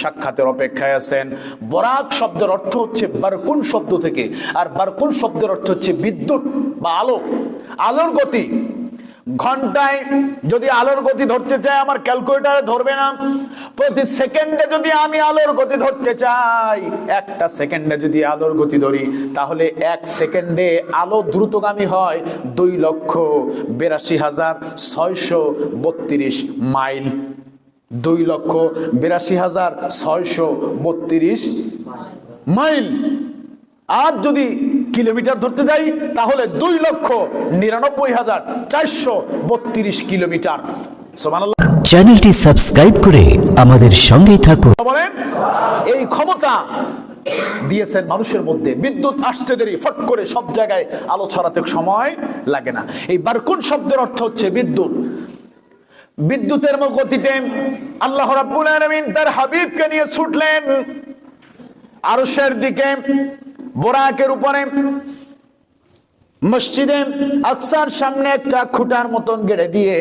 সাক্ষাতের অপেক্ষায় আছেন। বরাক শব্দের অর্থ হচ্ছে বারকুন শব্দ থেকে, আর বারকুন শব্দের অর্থ হচ্ছে বিদ্যুৎ বা আলো। আলোর গতি। ঘন্টায় যদি আলোর গতি ধরতে চাই, আমার ক্যালকুলেটারে ধরবে না। প্রতি সেকেন্ডে যদি আমি আলোর গতি ধরতে চাই, একটা সেকেন্ডে যদি আলোর গতি ধরি, তাহলে এক সেকেন্ডে আলো দ্রুতগামী হয় দুই লক্ষ বিরাশি হাজার ছয়শো বত্রিশ মাইল। দুই লক্ষ বিরাশি হাজার ছয়শো বত্রিশ মাইল। আর যদি কিলোমিটার ধরতে যাই তাহলে দুই লক্ষ নিরানব্বই হাজার চারশো বত্রিশ কিলোমিটার। চ্যানেলটি সাবস্ক্রাইব করে আমাদের সঙ্গেই থাকুন। বলেন? এই ক্ষমতা দিয়েছেন মানুষের মধ্যে। বিদ্যুৎ আসতে দেরি ফট করে সব জায়গায় আলো ছড়াতে সময় লাগে না। এই বারকুন শব্দের অর্থ হচ্ছে বিদ্যুৎ। বিদ্যুতের গতিতে আল্লাহ রাব্বুল আলামিন তার হাবিবকে নিয়ে ছুটলেন। আরশের দিকে, বোরাকের উপরে, মসজিদে আকসার সামনে একটা খুঁটার মতন গেড়ে দিয়ে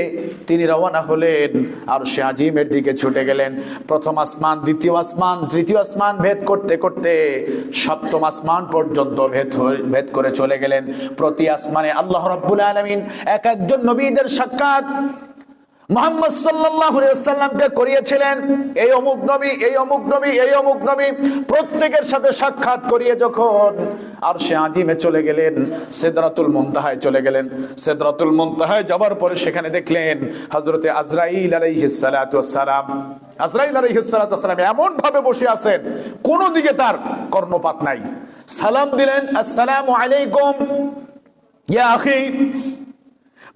তিনি রওনা হলেন। আর সে আজিমের দিকে ছুটে গেলেন। প্রথম আসমান, দ্বিতীয় আসমান, তৃতীয় আসমান ভেদ করতে করতে সপ্তম আসমান পর্যন্ত ভেদ ভেদ করে চলে গেলেন। প্রতি আসমানে আল্লাহ রাব্বুল আলামিন এক একজন নবীদের সাক্ষাৎ মোহাম্মদ আলাইহি করিয়েছিলেন, এই অমুক নবী, এই অমুক নবী, এই অমুক নবী। প্রত্যেকের সাথে সাক্ষাৎ করিয়ে যখন আর সে আজিমে চলে গেলেন, সিদরাতুল মুনতাহায় চলে গেলেন। সিদরাতুল মুনতাহায় যাওয়ার পরে সেখানে দেখলেন হযরতে আজরাইল আলাইহিস সালাতু সালাম আজরাইল আলাইহিস সালাতু সালাম এমন ভাবে বসে আছেন, কোন দিকে তার কর্ণপাত নাই। সালাম দিলেন, আসসালামু আলাইকুম, ইয়া আখি।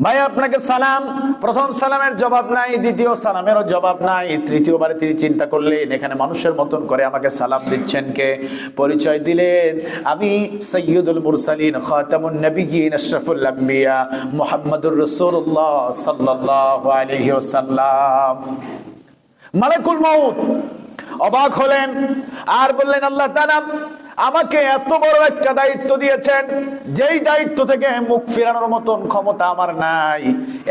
ভাই, আপনাকে সালাম। প্রথম সালামের জবাব নাই, দ্বিতীয় সালামেরও জবাব নাই, তৃতীয়বারে তিনি চিন্তা করলেন, এখানে মানুষের মতন করে আমাকে সালাম দিচ্ছেন কে? পরিচয় দিলেন, আমি সৈয়দুল মুরসালিন, খাতামুন নবিয়িন, আশরাফুল আম্বিয়া, মুহাম্মদুর রাসূলুল্লাহ সাল্লাল্লাহু আলাইহি ওয়াসাল্লাম। মালাকুল মাউত। অবাক হলেন, আর বললেন, আল্লাহ তাআলা আমাকে এত বড় একটা দায়িত্ব দিয়েছেন, যেই দায়িত্ব থেকে মুখ ফেরানোর মতন ক্ষমতা আমার নাই।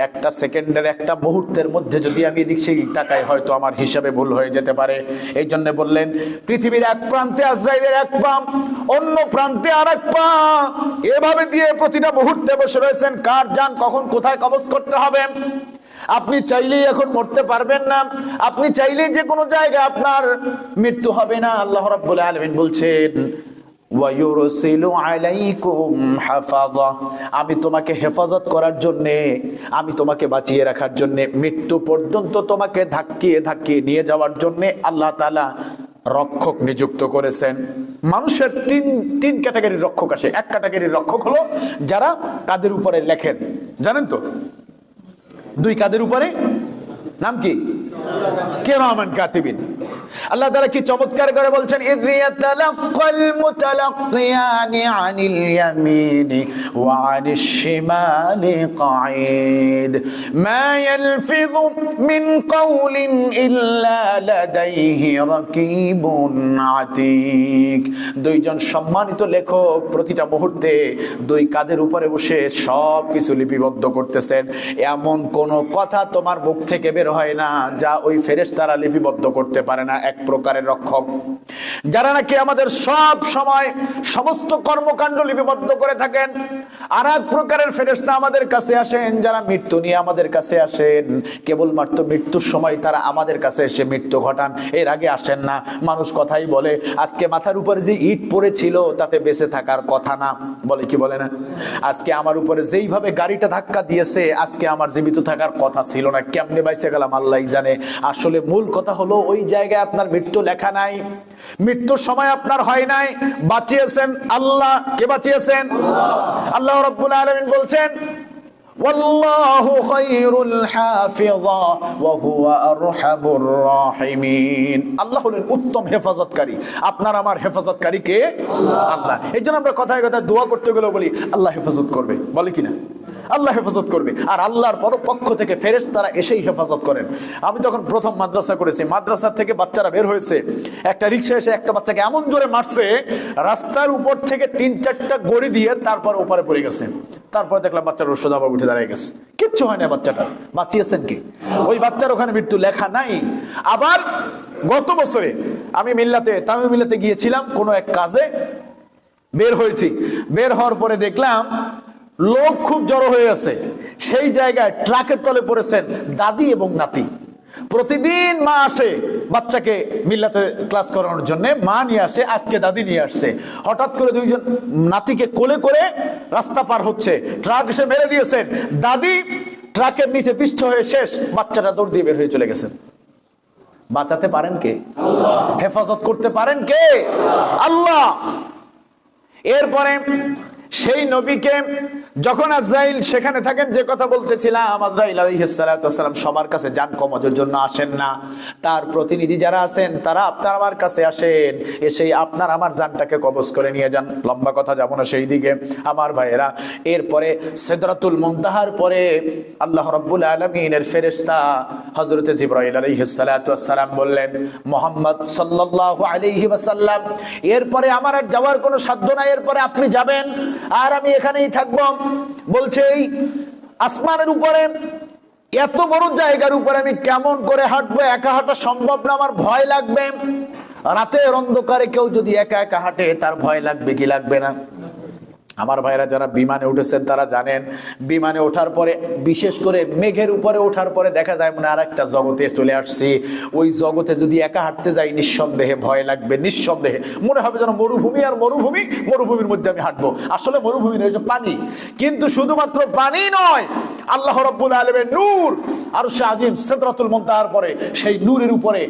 একটা সেকেন্ডের, একটা মুহূর্তের মধ্যে যদি আমি এদিক সেই তাকাই, হয়তো আমার হিসাবে ভুল হয়ে যেতে পারে। এই জন্য বললেন, পৃথিবীর এক প্রান্তে আজরাইলের এক পা অন্য প্রান্তে আর এক পা। এভাবে দিয়ে প্রতিটা মুহূর্তে বসে রয়েছেন। কার যান কখন কোথায় কবজ করতে হবে? আপনি চাইলেই এখন মরতে পারবেন না। আপনি চাইলেই যে কোনো জায়গায় আপনার মৃত্যু হবে না। আল্লাহ রাব্বুল আলামিন বলছেন আমি তোমাকে হেফাজত করার জন্যে, আমি তোমাকে বাঁচিয়ে রাখার জন্যে, মৃত্যু পর্যন্ত তোমাকে ধাক্কিয়ে ধাক্কিয়ে নিয়ে যাওয়ার জন্যে আল্লাহ তাআলা রক্ষক নিযুক্ত করেছেন। মানুষের তিন তিন ক্যাটাগরির রক্ষক আসে। এক ক্যাটাগরির রক্ষক হলো যারা কাদের উপরে লেখেন। জানেন তো? দুই কাদের উপরে? নাম কি? কে রহমান কাতিবিন। আল্লাহ তাআলা কি চমৎকার করে বলছেন দুইজন সম্মানিত লেখক প্রতিটা মুহূর্তে দুই কাদের উপরে বসে সব কিছু লিপিবদ্ধ করতেছেন। এমন কোন কথা তোমার মুখ থেকে বের হয় না যা ওই ফেরেশতারা লিপিবদ্ধ করতে পারে না। এক প্রকারের রক্ষক। যারা নাকি আমাদের সব সময় সমস্ত কর্মকাণ্ড লিপিবদ্ধ করে থাকেন, আর এক প্রকারের ফেরেশতা আমাদের কাছে আসেন, যারা মৃত্যু নিয়ে আমাদের কাছে আসেন। কেবলমাত্র মৃত্যুর সময় তারা আমাদের কাছে এসে মৃত্যু ঘটান, এর আগে আসেন না। মানুষ কথাই বলে, আজকে মাথার উপরে যে ইট পড়েছিল, তাতে বেঁচে থাকার কথা না। বলে কি বলে না? আজকে আমার উপরে যেইভাবে গাড়িটা ধাক্কা দিয়েছে, আজকে আমার জীবিত থাকার কথা ছিল না। কেমনে বাইসে গেলাম আল্লাহ জানে। আসলে মূল কথা হলো, ওই জায়গায় আপনার মৃত্যু লেখা নাই মৃত্যুর সময় আপনার হয় নাই বাঁচিয়েছেন আল্লাহ কে বাঁচিয়েছেন আল্লাহ রব্বুল আলামিন বলছেন والله خير الحافظا وهو ارحم الراحمين আল্লাহ হলেন উত্তম হেফাজতকারী আপনার আমার হেফাজতকারী কে আল্লাহ এই জন্য আমরা কথায় কথায় দোয়া করতে গেলে বলি আল্লাহ হেফাজত করবে বলে কিনা আল্লাহ হেফাজত করবে। আর আল্লাহর পর পক্ষ থেকে ফেরেস তারা এসেই হেফাজত করেন। আমি তখন প্রথম মাদ্রাসা করেছি, মাদ্রাসা থেকে বাচ্চারা বের হয়েছে, একটা রিক্সা এসে একটা বাচ্চাকে এমন জোরে মারছে, রাস্তার উপর থেকে তিন চারটা গড়ি দিয়ে তারপর ওপারে পড়ে গেছে। তারপর দেখলাম বাচ্চার ওষুধ আবার উঠে দাঁড়িয়ে গেছে। কিচ্ছু হয় না বাচ্চাটার। বাঁচিয়েছেন কি? ওই বাচ্চার ওখানে মৃত্যু লেখা নাই। আবার গত বছরে আমি মিল্লাতে তামিল মিল্লাতে গিয়েছিলাম, কোনো এক কাজে বের হয়েছি। বের হওয়ার পরে দেখলাম লোক খুব জড়ো হয়ে আছে। সেই জায়গায় ট্রাকের তলে পড়েছেন দাদি এবং নাতি। প্রতিদিন মা আসে বাচ্চাকে মিল্লাতে ক্লাস করানোর জন্য। মা নিয়ে আসে, আজকে দাদি নিয়ে আসছে। হঠাৎ করে দুইজন নাতিকে কোলে করে রাস্তা পার হচ্ছে। ট্রাক এসে মেরে দিয়েছেন। দাদি ট্রাকের নিচে পিষ্ট হয়ে শেষ বাচ্চাটা দৌড় দিয়ে বের হয়ে চলে গেছেন। বাঁচাতে পারেন কে? হেফাজত করতে পারেন কে? আল্লাহ। এরপরে সেই নবীকে যখন আজরাইল সেখানে থাকেন, যে কথা বলতেছিলাম, আজরাইল আলাইহিসসালাম সবার কাছে যান কমজের জন্য আসেন না। তার প্রতিনিধি যারা আছেন, তারা আপনার আমার কাছে আসেন এসে আপনার আমার জানটাকে কবজ করে নিয়ে যান। লম্বা কথা যাব না সেই দিকে। আমার ভাইয়েরা, এরপরে সেদরাতুল মুনতাহার পরে আল্লাহ রাব্বুল আলামিনের ফেরেশতা হযরতে জিবরাইল আলাইহিসসালাম বললেন, মোহাম্মদ সাল্লাল্লাহু আলাইহি ওয়াসাল্লাম, এরপরে আমার আর যাওয়ার কোনো সাধ্য নাই, এরপরে আপনি যাবেন। আর আমি এখানেই থাকব। বলছে, এই আসমানের উপরে, এত বড় জায়গার উপরে আমি কেমন করে হাঁটবো? একা হাঁটা সম্ভব না, আমার ভয় লাগবে। রাতের অন্ধকারে কেউ যদি একা একা হাঁটে, তার ভয় লাগবে কি লাগবে না? আমার ভাইরা যারা বিমানে উঠেছেন, তারা জানেন, বিমানে ওঠার পরে, বিশেষ করে মেঘের উপরে ওঠার পরে দেখা যায় মনে আর একটা জগতে চলে আসছি। ওই জগতে যদি একা হাঁটতে যাই, নিঃসন্দেহে ভয় লাগবে, নিঃসন্দেহে। মনে হবে যেন মরুভূমি আর মরুভূমি, মরুভূমির মধ্যে আমি হাঁটবো। আসলে মরুভূমি যে পানি, কিন্তু শুধুমাত্র পানি নয়, আল্লাহ রব্বুল আলমের নূর আর সে আজিম, সেদরাতুল মন্তাহার পরে, সেই নূরের উপরে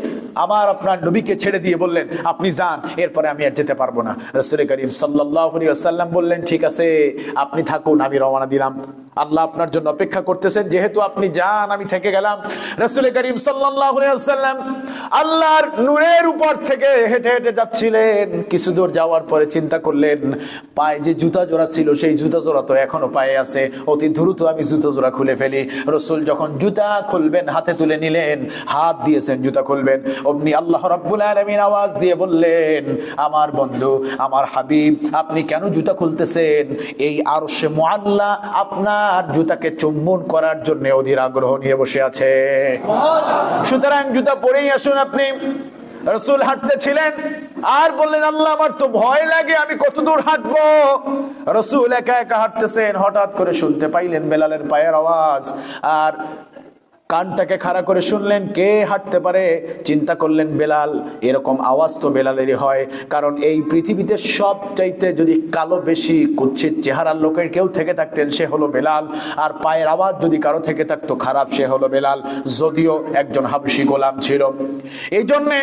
আমার আপনার নবীকে ছেড়ে দিয়ে বললেন, আপনি যান, এরপরে আমি আর যেতে পারব না। রসুল করিম সাল্লাহ সাল্লাম বললেন, ঠিক আছে আপনি থাকুন আমি রওনা দিলাম। আল্লাহ আপনার জন্য অপেক্ষা করতেছেন, যেহেতু আপনি যান, আমি থেকে গেলাম। রসুল করিম সাল্লাম আল্লাহর নূরের উপর থেকে হেঁটে হেঁটে যাচ্ছিলেন। কিছু দূর যাওয়ার পরে চিন্তা করলেন, পায়ে যে জুতা জোড়া ছিল, সেই জুতা জোড়া তো এখনও পায়ে আছে। অতি দ্রুত আমি জুতা জোড়া খুলে ফেলি। রসুল যখন জুতা খুলবেন, হাতে তুলে নিলেন, হাত দিয়েছেন, জুতা খুলবেন। অমনি আল্লাহ রাব্বুল আলামিন আওয়াজ দিয়ে বললেন, আমার বন্ধু, আমার হাবিব, আপনি কেন জুতা খুলতেছেন? এই আরশে মুআল্লা আপনার জুতাকে চুম্বন করার জন্য অধীর আগ্রহ নিয়ে বসে আছে। সুতরাং জুতা পরেই আসুন আপনি। রসুল হাঁটতে ছিলেন আর বললেন, আল্লাহ, আমার তো ভয় লাগে, আমি কত দূর হাঁটবো? রসুল একা একা হাঁটতেছেন, হঠাৎ করে শুনতে পাইলেন বেলালের পায়ের আওয়াজ। আর কানটাকে খাড়া করে শুনলেন, কে হাঁটতে পারে? চিন্তা করলেন বেলাল। এরকম আওয়াজ তো বেলালেরই হয়, কারণ এই পৃথিবীতে সব চাইতে যদি কালো বেশি কুচ্ছিত চেহারার লোকের কেউ থেকে থাকতেন, সে হলো বেলাল। আর পায়ের আওয়াজ যদি কারও থেকে থাকতো, খারাপ, সে হলো বেলাল। যদিও একজন হাবসি গোলাম ছিল। এই জন্যে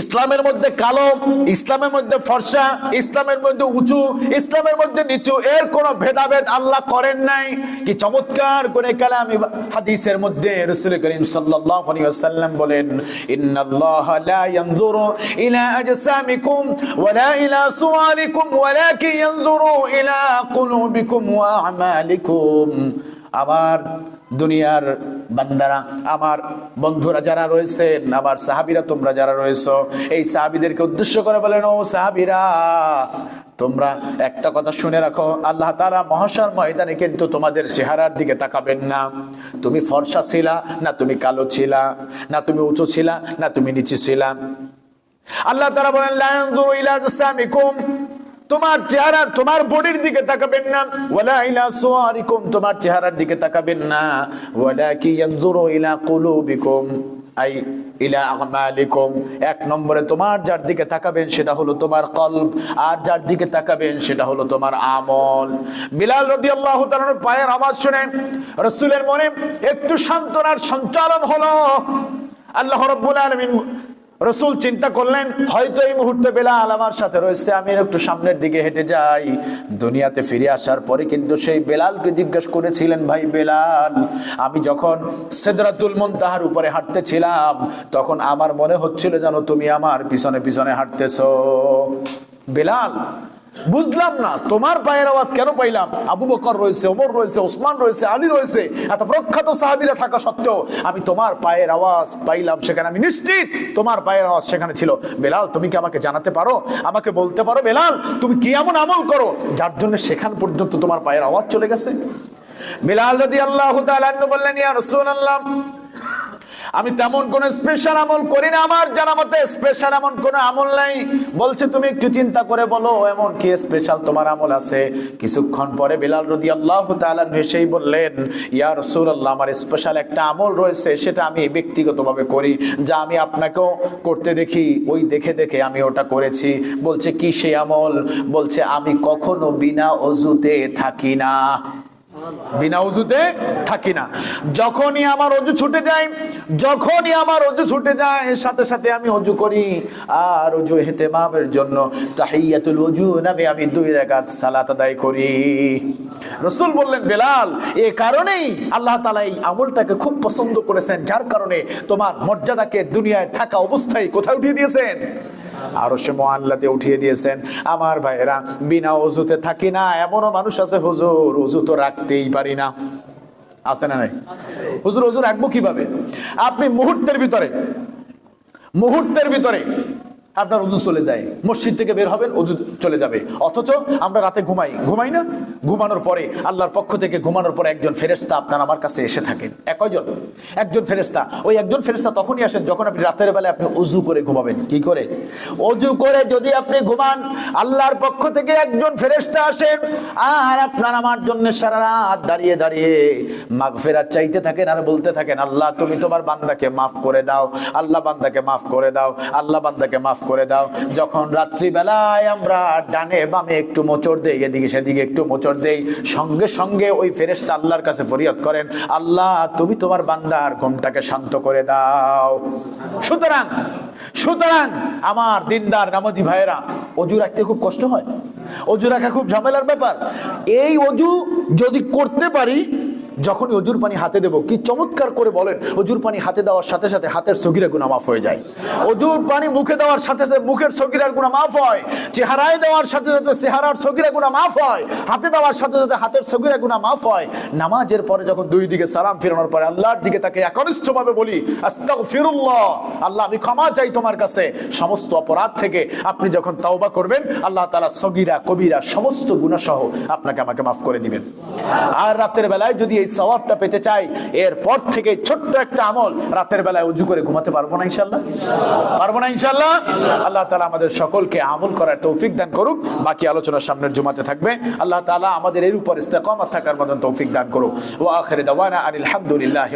ইসলামের মধ্যে কালো, ইসলামের মধ্যে ফর্সা, ইসলামের মধ্যে উঁচু, ইসলামের মধ্যে নিচু, এর কোনো ভেদাভেদ আল্লাহ করেন নাই। কি চমৎকার করে কালাম হাদিসের মধ্যে রাসূল করিম সাল্লাল্লাহু আলাইহি ওয়াসাল্লাম বলেন, ইন্নাল্লাহা লা ইয়ানজুরু ইলা আজসামিকুম ওয়ালা ইলা সুওয়ারিকুম ওয়ালাকিন ইয়ানজুরু ইলা কুলুবিকুম ওয়া আমালিকুম। আমার দুনিয়ার বান্দারা, আমার বন্ধুরা যারা রয়েছেন, আমার সাহাবিরা তোমরা যারা রয়েছো, এই সাহাবিদেরকে উদ্দেশ্য করে বলেন, ও সাহাবিরা, তোমরা একটা কথা শুনে রাখো, আল্লাহ তারা মহাশার ময়দানে কিন্তু তোমাদের চেহারার দিকে তাকাবেন না। তুমি ফর্সা ছিলা, না তুমি কালো ছিলা, না তুমি উঁচু ছিলা, না তুমি নিচু ছিলা। আল্লাহ তারা বলেন তোমার চেহারা, তোমার বডির দিকে তাকাবেন না। ওয়ালা ইলা সুয়ারিকুম, তোমার চেহারার দিকে তাকাবেন না। ওয়ালা কি ইয়ানজুরু ইলা কুলুবিকুম, আই ইলা আমালিকুম। এক নম্বরে তোমার যার দিকে তাকাবেন সেটা হলো তোমার কলব, আর যার দিকে তাকাবেন সেটা হলো তোমার আমল। বিলাল রাদিয়াল্লাহু তাআলার পায়ের আওয়াজ শুনে রাসূলের মনে একটু সান্ত্বনার সঞ্চালন হলো। আল্লাহ রাব্বুল আলামিন রসুল চিন্তা করলেন, হয়তো এই মুহূর্তে বেলাল আমার সাথে রয়েছে, আমি একটু সামনের দিকে হেঁটে যাই। দুনিয়াতে ফিরে আসার পরে কিন্তু সেই বেলালকে জিজ্ঞেস করেছিলেন, ভাই বেলাল, আমি যখন সেদরাতুল মন তাহার উপরে হাঁটতেছিলাম, তখন আমার মনে হচ্ছিল যেন তুমি আমার পিছনে পিছনে হাঁটতেছ। বেলাল বুঝলাম না, তোমার পায়ের আওয়াজ কেন পাইলাম? আবু বকর রয়েছে, ওমর রয়েছে, ওসমান রয়েছে, আলী রয়েছে, এত প্রখ্যাত সাহাবীরা থাকা সত্ত্বেও আমি তোমার পায়ের আওয়াজ পাইলাম সেখানে, আমি নিশ্চিত তোমার পায়ের আওয়াজ সেখানে ছিল। বেলাল, তুমি কি আমাকে জানাতে পারো? আমাকে বলতে পারো, বেলাল, তুমি কি এমন আমল করো? যার জন্য সেখান পর্যন্ত তোমার পায়ের আওয়াজ চলে গেছে। বেলাল রাদি আল্লাহ বললেন, ইয়া রাসূলুল্লাহ আমি তেমন কোন স্পেশাল আমল করি না, আমার জানা মতে স্পেশাল এমন কোন আমল নাই। বলছে, তুমি একটু চিন্তা করে বলো, এমন কি স্পেশাল তোমার আমল আছে? কিছুক্ষণ পরে বিলাল রদি আল্লাহ এসেই বললেন, ইয়া রসুল্লাহ আমার স্পেশাল একটা আমল রয়েছে, সেটা আমি ব্যক্তিগতভাবে করি, যা আমি আপনাকেও করতে দেখি, ওই দেখে দেখে আমি ওটা করেছি। বলছে, কি সেই আমল? বলছে, আমি কখনো বিনা অজুতে থাকি না। বিনা অজুতে থাকি না। যখনই আমার অজু ছুটে যায়, যখনই আমার অজু ছুটে যায় সাথে সাথে আমি অজু করি। আর অজু হেতেমামের জন্য তাহিয়াতুল অজু নামে আমি দুই রাকাত সালাত আদায় করি। রসুল বললেন, বেলাল, এ কারণেই আল্লাহ তালা এই আমলটাকে খুব পছন্দ করেছেন। যার কারণে তোমার মর্যাদাকে দুনিয়ায় থাকা অবস্থায় কোথায় উঠিয়ে দিয়েছেন? আরও সে মোয়াল্লাতে উঠিয়ে দিয়েছেন। আমার ভাইয়েরা, বিনা অজুতে থাকি না, এমনও মানুষ আছে, হুজুর, অজু তো রাখতেই পারি না। আছে না নাই? হুজুর হুজুর রাখব কীভাবে? আপনি মুহূর্তের ভিতরে মুহূর্তের ভিতরে আপনার অজু চলে যায়। মসজিদ থেকে বের হবেন অজু চলে যাবে। অথচ আমরা রাতে ঘুমাই। ঘুমাই না? ঘুমানোর পরে, আল্লাহর পক্ষ থেকে ঘুমানোর পরে একজন ফেরেস্তা আপনার আমার কাছে এসে থাকেন। একজন একজন ফেরেস্তা ওই একজন ফেরেস্তা তখনই আসেন যখন আপনি রাতের বেলায় আপনি অজু করে ঘুমাবেন। কি করে? অজু করে যদি আপনি ঘুমান, আল্লাহর পক্ষ থেকে একজন ফেরেস্তা আসেন, আর আপনার আমার জন্য সারা রাত দাঁড়িয়ে দাঁড়িয়ে মাগ ফেরার চাইতে থাকেন আর বলতে থাকেন, আল্লাহ, তুমি তোমার বান্দাকে মাফ করে দাও। আল্লাহ বান্দাকে মাফ করে দাও। আল্লাহ বান্দাকে মাফ করে দাও। যখন রাত্রিবেলায় আমরা ডানে বামে একটু মোচড় দেই, এদিকে সেদিকে একটু মোচড় দেই, সঙ্গে সঙ্গে ওই ফেরেশতা আল্লাহর কাছে ফরিয়াদ করেন, আল্লাহ, তুমি তোমার বান্দার ঘুমটাকে শান্ত করে দাও। সুতরাং সুতরাং আমার দিনদার নামাজি ভাইয়েরা, অজু রাখতে খুব কষ্ট হয়। অজু রাখা খুব ঝামেলার ব্যাপার। এই অজু যদি করতে পারি যখনই অজুর পানি হাতে দেব, কি চমৎকার করে বলেন, অজুর পানি হাতে দেওয়ার সাথে সাথে হাতের সগিরা গুণা মাফ হয়ে যায়। অজুর পানি মুখে দেওয়ার সাথে সাথে মুখের সগিরার গুণা মাফ হয়। চেহারায় দেওয়ার সাথে সাথে চেহারার সগিরা গুণা মাফ হয়। হাতে দেওয়ার সাথে সাথে হাতের সগিরা গুণা মাফ হয়। নামাজের পরে যখন দুই দিকে সালাম ফেরানোর পরে আল্লাহর দিকে তাকে একনিষ্ঠভাবে বলি, আস্তাগফিরুল্লাহ, আল্লাহ আমি ক্ষমা চাই তোমার কাছে। সমস্ত অপরাধ থেকে আপনি যখন তাওবা করবেন, আল্লাহ তাআলা সগিরা, কবিরা, সমস্ত গুনাহ সহ আপনাকে আমাকে মাফ করে দিবেন। আর রাতের বেলায় যদি এই সওয়াবটা পেতে চাই, এরপর থেকে ছোট্ট একটা আমল রাতের বেলায় উজু করে ঘুমাতে পারব না ইনশাল্লাহ পারব না ইনশাল্লাহ আল্লাহ তালা আমাদের সকলকে আমল করার তৌফিক দান করুক, বাকি আলোচনা সামনের জুমাতে থাকবে। আল্লাহ তালা আমাদের এর উপর ইস্তেকামত থাকার মতন তৌফিক দান করুক। ও আখরে দাওয়ানা আনিল হামদুলিল্লাহি